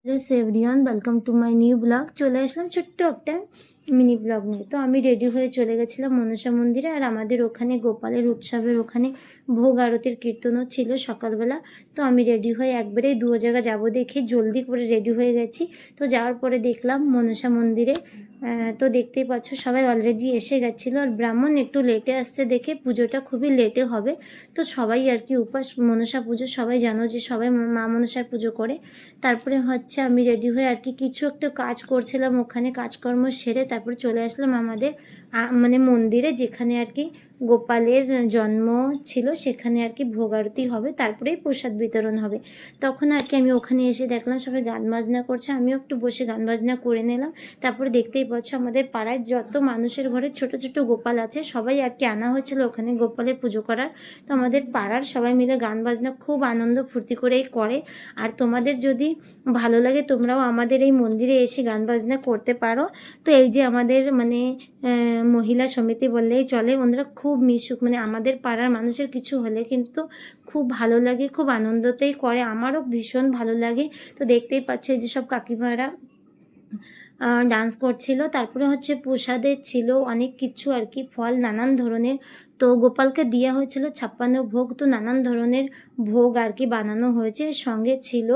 Hello সেভরিয়ান welcome to my new blog চলে আসলাম ছোট্ট একটা মিনি ব্লগ নিয়ে। তো আমি রেডি হয়ে চলে গেছিলাম মনসা মন্দিরে আর আমাদের ওখানে গোপালের উৎসবের ওখানে ভোগ আরতির কীর্তনও ছিল সকালবেলা। তো আমি রেডি হয়ে একবারেই দু জায়গা যাব দেখে জলদি করে রেডি হয়ে গেছি। তো যাওয়ার পরে দেখলাম মনসা মন্দিরে তো দেখতেই পাচ্ছ সবাই অলরেডি এসে গেছিল আর ব্রাহ্মণ একটু লেটে আসছে দেখে পুজোটা খুবই লেটে হবে। তো সবাই আর কি উপাস, মনসা পুজো সবাই জানো যে সবাই মা মনসার পুজো করে। তারপরে হচ্ছে আমি রেডি হয়ে আর কি কিছু একটা কাজ করছিলাম ওখানে কাজকর্ম সেরে তারপরে চলে আসলাম আমাদের মানে মন্দিরে যেখানে আর কি গোপালের জন্ম ছিল, সেখানে আর কি ভোগ আরতি হবে, তারপরেই প্রসাদ বিতরণ হবে। তখন আর কি আমি ওখানে এসে দেখলাম, সবাই গান বাজনা করছে, আমিও একটু বসে গান বাজনা করে নিলাম। তারপরে দেখতেই পাচ্ছ আমাদের পাড়ায় যত মানুষের ঘরে ছোট ছোট গোপাল আছে, সবাই আর কি আনা হয়েছিল ওখানে গোপালের পুজো করার। তো আমাদের পাড়ার সবাই মিলে গান বাজনা খুব আনন্দ ফুর্তি করেই করে। আর তোমাদের যদি ভালো লাগে, তোমরাও আমাদের এই মন্দিরে এসে গান বাজনা করতে পারো। তো এই যে আমাদের মানে মহিলা সমিতি বললেই চলে, ওনারা খুব মিশুক মানে আমাদের পাড়ার মানুষের কিছু হলে কিন্তু খুব ভালো লাগে, খুব আনন্দতেই করে, আমারও ভীষণ ভালো লাগে। তো দেখতেই পাচ্ছ এই যে সব কাকিমারা ডান্স করছিল, তারপরে হচ্ছে প্রসাদের ছিল অনেক কিছু আর কি, ফল নানান ধরনের। তো গোপালকে দেওয়া হয়েছিল ছাপ্পান্ন ভোগ, তো নানান ধরনের ভোগ আর কি বানানো হয়েছে সঙ্গে ছিল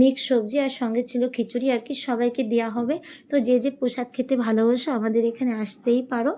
মিক্স সবজি আর সঙ্গে ছিল খিচুড়ি আর কি সবাইকে দেওয়া হবে। তো যে যে প্রসাদ খেতে ভালোবাসো, আমাদের এখানে আসতেই পারো।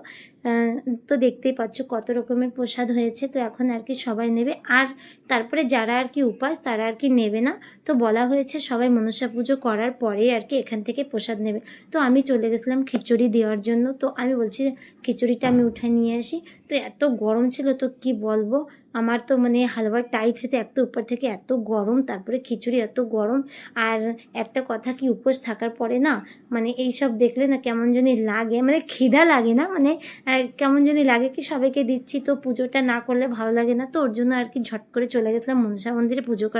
তো দেখতেই পাচ্ছ কত রকমের প্রসাদ হয়েছে। তো এখন আর কি সবাই নেবে। আর তারপরে যারা আর কি উপাস, তারা আর কি নেবে না। তো বলা হয়েছে সবাই মনসা পুজো করার পরেই আর কি এখান থেকে প্রসাদ নেবে। তো আমি চলে গেছিলাম খিচুড়ি দেওয়ার জন্য। তো আমি বলছি খিচুড়িটা আমি উঠায় নিয়ে আসি। তো এত গরম ছিল, তো কি বলব? আমার তো মানে হালুয়ার টাইট হয়েছে, এত উপর থেকে এত গরম, তারপরে খিচুড়ি এত গরম, আর একটা কথা কি উপোস থাকার পরে না মানে এই সব দেখলে না কেমন জানি লাগে মানে খিদা লাগে না মানে কেমন জানি লাগে কি সবাইকে দিচ্ছি, তো পুজোটা না করলে ভালো লাগে না, তো ওর জন্য আর কি ঝট করে চলে গেছিলাম মনসা মন্দিরে পুজো করা